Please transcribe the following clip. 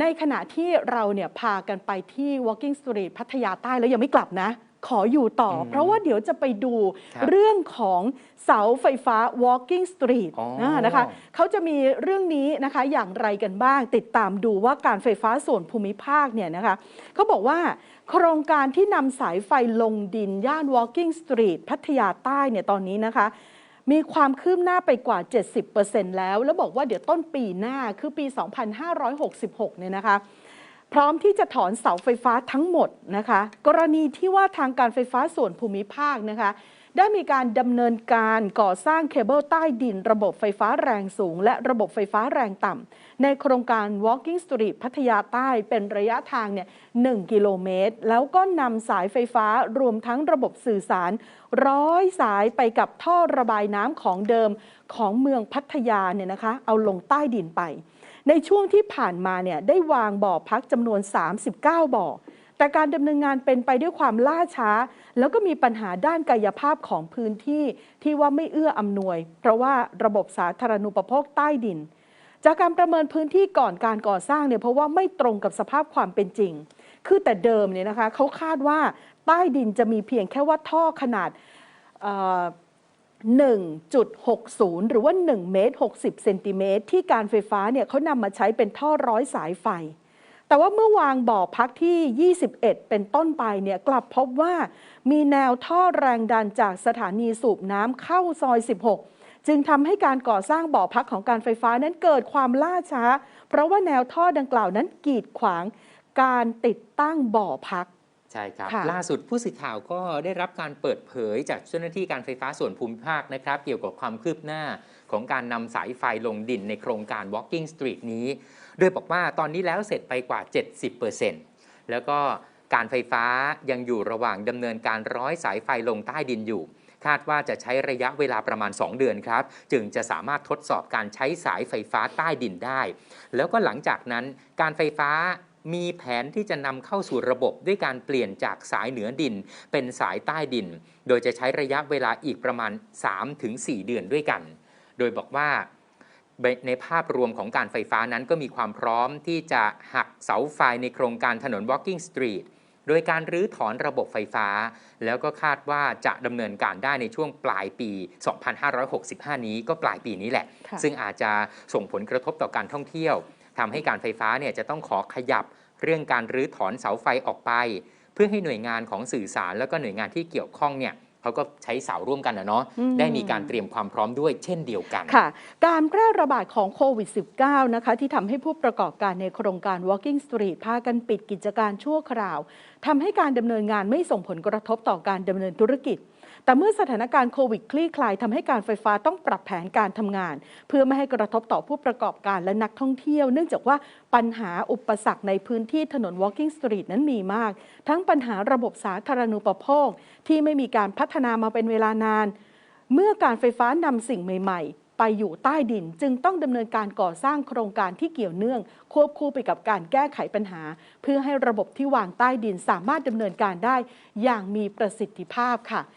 ในขณะที่เราเนี่ยพากันไปที่ Walking Street พัทยาใต้แล้วยังไม่กลับนะ ขออยู่ต่ออมเพราะว่าเดี๋ยวจะไปดูครับเรื่องของเสาไฟฟ้า Walking Street อ๋ออ่านะคะเขาจะมีเรื่องนี้นะคะอย่างไรกันบ้าง ติดตามดูว่าการไฟฟ้าส่วนภูมิภาคเนี่ยนะคะเขาบอกว่าโครงการที่นำสายไฟลงดินย่าน Walking Street พัทยาใต้เนี่ยตอนนี้นะคะ มีความคืบหน้าไปกว่า 70%แล้ว แล้วบอกว่าเดี๋ยวต้นปีหน้าคือปี 2566 เนี่ยนะคะ พร้อมที่จะถอนเสาไฟฟ้าทั้งหมดนะคะ กรณีที่ว่าทางการไฟฟ้าส่วนภูมิภาคนะคะ ได้มีการดำเนินการก่อสร้างเคเบิลใต้ดิน ระบบไฟฟ้าแรงสูง และระบบไฟฟ้าแรงต่ำในโครงการ Walking Street พัทยาใต้เป็นระยะทางเนี่ย1กิโลเมตร แล้วก็นำสายไฟฟ้ารวมทั้งระบบสื่อสาร ร้อยสายไปกับท่อระบายน้ำของเดิมของเมืองพัทยาเนี่ยนะคะ เอาลงใต้ดินไป ในช่วงที่ผ่านมาเนี่ยได้วางบ่อพักจำนวน 39 บ่อ แต่การดำเนินงานเป็นไปด้วยความล่าช้า แล้วก็มีปัญหาด้านกายภาพของพื้นที่ที่ว่าไม่เอื้ออำนวย เพราะว่าระบบสาธารณูปโภคใต้ดิน จากการประเมินพื้นที่ก่อนการก่อสร้างเนี่ยเพราะว่าไม่ตรงกับสภาพความเป็นจริง คือแต่เดิมเนี่ยนะคะเขาคาดว่าใต้ดินจะมีเพียงแค่ว่าท่อขนาด1.60 หรือว่า1เมตร60เซนติเมตรที่การไฟฟ้าเนี่ยเขานำมาใช้เป็นท่อร้อยสายไฟ แต่ว่าเมื่อวางบ่อพักที่ 21 เป็นต้นไปเนี่ยกลับพบว่ามีแนวท่อแรงดันจากสถานีสูบน้ำเข้าซอย 16 จึงทำให้การก่อสร้างบ่อพักของการไฟฟ้านั้นเกิดความล่าช้า เพราะว่าแนวท่อดังกล่าวนั้นกีดขวางการติดตั้งบ่อพัก ใช่ครับค่ะล่าสุดผู้สื่อข่าวก็ได้รับการเปิดเผยจากเจ้าหน้าที่การไฟฟ้าส่วนภูมิภาคนะครับ เกี่ยวกับความคืบหน้าของการนำสายไฟลงดินในโครงการ Walking Street นี้ โดยบอกว่าตอนนี้แล้วเสร็จไปกว่า 70%แล้วก็การไฟฟ้ายังอยู่ระหว่างดำเนินการร้อยสายไฟลงใต้ดินอยู่ คาดว่าจะใช้ระยะเวลาประมาณ 2 เดือนครับ จึงจะสามารถทดสอบการใช้สายไฟฟ้าใต้ดินได้ แล้วก็หลังจากนั้นการไฟฟ้า มีแผนที่จะนำเข้าสู่ระบบด้วยการเปลี่ยนจากสายเหนือดิน เป็นสายใต้ดิน โดยจะใช้ระยะเวลาอีกประมาณ 3-4 เดือนด้วยกัน โดยบอกว่าในภาพรวมของการไฟฟ้านั้นก็มีความพร้อมที่จะหักเสาไฟในโครงการถนน Walking Street โดยการรื้อถอนระบบไฟฟ้า แล้วก็คาดว่าจะดำเนินการได้ในช่วงปลายปี 2565 นี้ก็ปลายปีนี้แหละค่ะซึ่งอาจจะส่งผลกระทบต่อการท่องเที่ยว ทำให้การไฟฟ้าเนี่ยจะต้องขอขยับเรื่องการรื้อถอนเสาไฟออกไป เพื่อให้หน่วยงานของสื่อสารแล้วก็หน่วยงานที่เกี่ยวข้องเนี่ยเขาก็ใช้เสาร่วมกันนะเนาะอืมได้มีการเตรียมความพร้อมด้วยเช่นเดียวกันค่ะ การแพร่ระบาดของโควิด -19 นะคะที่ทำให้ผู้ประกอบการในโครงการ Walking Street พากันปิดกิจการชั่วคราวทำให้การดำเนินงานไม่ส่งผลกระทบต่อการดำเนินธุรกิจ แต่เมื่อสถานการณ์โควิดคลี่คลายทำให้การไฟฟ้าต้องปรับแผนการทำงาน เพื่อไม่ให้กระทบต่อผู้ประกอบการและนักท่องเที่ยว เนื่องจากว่าปัญหาอุปสรรคในพื้นที่ถนน Walking Street นั้นมีมาก ทั้งปัญหาระบบสาธารณูปโภค ที่ไม่มีการพัฒนามาเป็นเวลานาน เมื่อการไฟฟ้านำสิ่งใหม่ ๆ ไปอยู่ใต้ดินจึงต้องดำเนินการก่อสร้างโครงการที่เกี่ยวเนื่อง ควบคู่ไปกับการแก้ไขปัญหา เพื่อให้ระบบที่วางใต้ดินสามารถดำเนินการได้อย่างมีประสิทธิภาพค่ะ